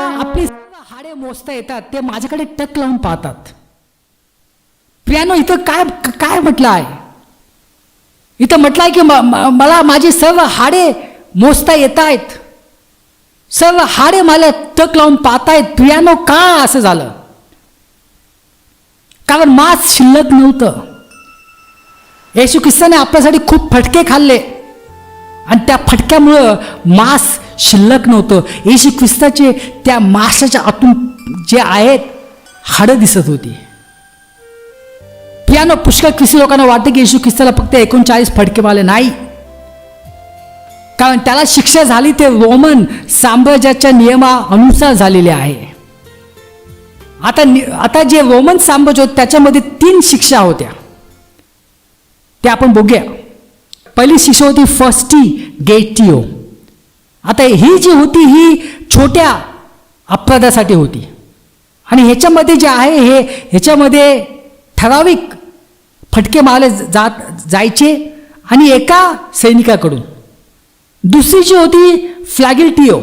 आपली हाडे मोजता येतात ते माझ्याकडे टक लावून पाहतात. प्रियानो इथं काय काय म्हटलं आहे इथं म्हटलं आहे की मला माझी सर्व हाडे मोजता येत आहेत सर्व हाडे मला टक लावून पाहतायत. प्रियानो का असं झालं? कारण मास शिल्लक नव्हतं. येशू ख्रिस्ताने आपल्यासाठी खूप फटके खाल्ले. आणि त्या फटक्यामुळं मास शिल्लक नव्हतं. येशू ख्रिस्ताचे त्या माशाच्या आतून जे आहेत हाडं दिसत होती. पियानो पुष्कळ ख्रिस्ती लोकांना वाटतं की येशू ख्रिस्ताला फक्त एकोणचाळीस फटके मारले नाही. कारण त्याला शिक्षा झाली ते रोमन साम्राज्याच्या नियमानुसार झालेले आहे. आता आता जे रोमन साम्राज्य होतं त्याच्यामध्ये तीन शिक्षा होत्या. त्या आपण बघूया. पहिली शिक्षा होती फर्स्टी गेटिओ आता ही जी होती ही छोट्या अपराधासाठी होती. आणि ह्याच्यामध्ये जे आहे हे ह्याच्यामध्ये ठराविक फटके मारले जात जायचे आणि एका सैनिकाकडून. दुसरी जी होती फ्लॅगिल्टिओ.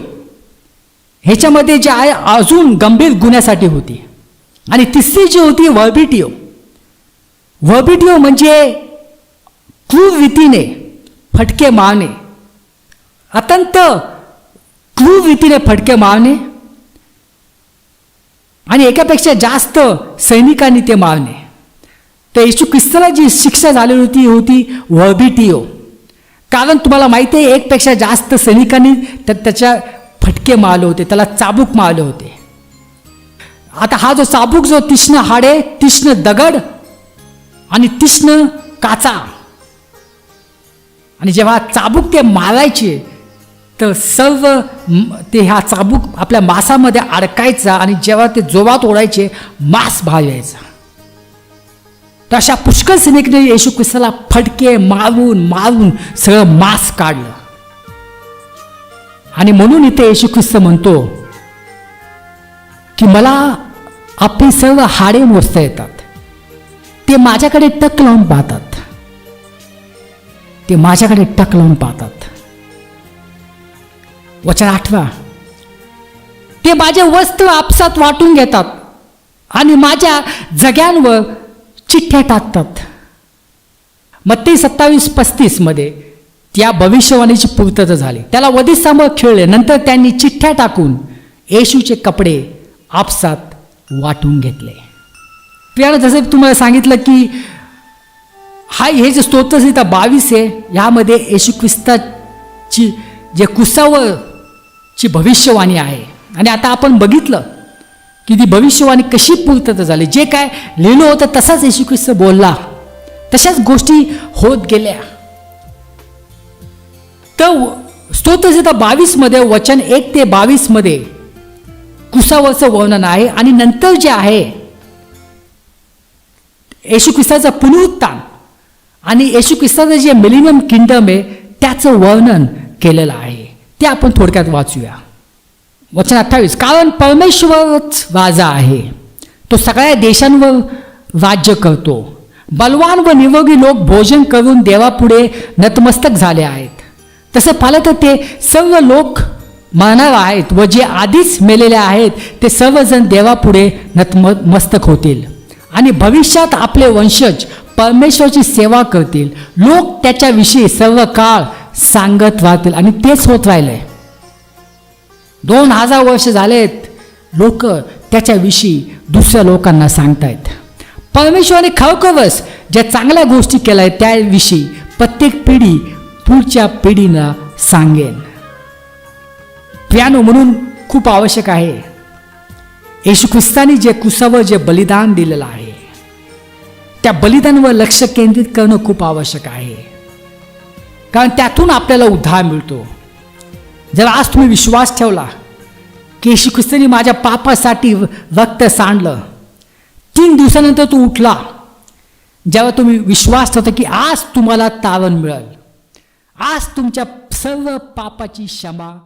ह्याच्यामध्ये जे आहे अजून गंभीर गुन्ह्यासाठी होती. आणि तिसरी जी होती वर्बिटिओ वर्बिटिओ म्हणजे क्रूररीतीने फटके मारणे. अत्यंत क्रूररीतीने फटके मारणे आणि एकापेक्षा जास्त सैनिकांनी ते मारणे. तर येशू ख्रिस्ताला जी शिक्षा झालेली होती होती वर्बिटिओ कारण तुम्हाला माहिती आहे एकपेक्षा जास्त सैनिकांनी तर त्याच्या फटके मारले होते त्याला चाबूक मारले होते. आता हा जो चाबूक जो तीक्ष्ण हाडे तीक्ष्ण दगड आणि तीक्ष्ण काचा. आणि जेव्हा चाबूक ते मारायचे तर सर्व ते ह्या चाबूक आपल्या मासामध्ये अडकायचा आणि जेव्हा ते जोरात ओढायचे मांस बाहेर यायचा. तर अशा पुष्कळ सैनिकने येशू ख्रिस्ताला फटके मारून मारून सगळं मांस काढलं. आणि म्हणून इथे येशू ख्रिस्त म्हणतो की मला आपली सर्व हाडे मोजता येतात. ते माझ्याकडे टक लावून पाहतात. ते माझ्याकडे टक लावून पाहतात. वचन आठवा. ते माझे वस्त्र आपसात वाटून घेतात आणि माझ्या जग्यांवर चिठ्ठ्या टाकतात. मत्ते सत्तावीस पस्तीसमध्ये त्या भविष्यवाणीची पूर्तता झाली. त्याला वधीसमोर खेळले. नंतर त्यांनी चिठ्ठ्या टाकून येशूचे कपडे आपसात वाटून घेतले. प्रियानं जसं तुम्हाला सांगितलं की हा हे जे स्तोत्रसंहिता बावीस आहे यामध्ये येशू ख्रिस्ताची जे ची भविष्यवाणी आहे. आणि आता आपण बघितलं की ती भविष्यवाणी कशी पूर्तता झाली. जे काय लिहिलं होतं तसाच येशू ख्रिस्त बोलला. तशाच गोष्टी होत गेल्या. तर स्तोत्रसंहिता बावीसमध्ये वचन एक ते बावीसमध्ये कुसावरचं वर्णन आहे. आणि नंतर जे आहे येशू ख्रिस्ताचं पुनरुत्थान आणि येशू ख्रिस्ताचं जे मिलिनियम किंगडम आहे त्याचं वर्णन केलेलं आहे. ते आपण थोडक्यात वाचूया. वचन अठ्ठावीस कारण परमेश्वरच राजा आहे. तो सगळ्या देशांवर राज्य करतो. बलवान व निरोगी लोक भोजन करून देवापुढे नतमस्तक झाले आहेत. तसं पाहिलं तर ते सर्व लोक मरणार आहेत व जे आधीच मेलेले आहेत ते सर्वजण देवापुढे नतम मस्तक होतील. आणि भविष्यात आपले वंशज परमेश्वरची सेवा करतील. लोक त्याच्याविषयी सर्व काळ सांगत वाहतील. आणि तेच होत राहिलंय. दोन हजार वर्ष झालेत लोक त्याच्याविषयी दुसऱ्या लोकांना सांगतायत. परमेश्वराने खरोखरच ज्या चांगल्या गोष्टी केल्या आहेत त्याविषयी प्रत्येक पिढी पुढच्या पिढीला सांगेन. प्रियानो म्हणून खूप आवश्यक आहे. येशू ख्रिस्तानी जे कुसावर जे बलिदान दिलेलं आहे त्या बलिदानावर लक्ष केंद्रित करणं खूप आवश्यक आहे. कारण त्यातून आपल्याला उद्धार मिळतो. जर आज तुम्ही विश्वास ठेवला की येशू ख्रिस्तानी माझ्या पापासाठी रक्त सांडलं तीन दिवसानंतर तू उठला जेव्हा तुम्ही विश्वास ठेवता की आज तुम्हाला तारण मिळेल. आज तुमच्या सर्व पापाची क्षमा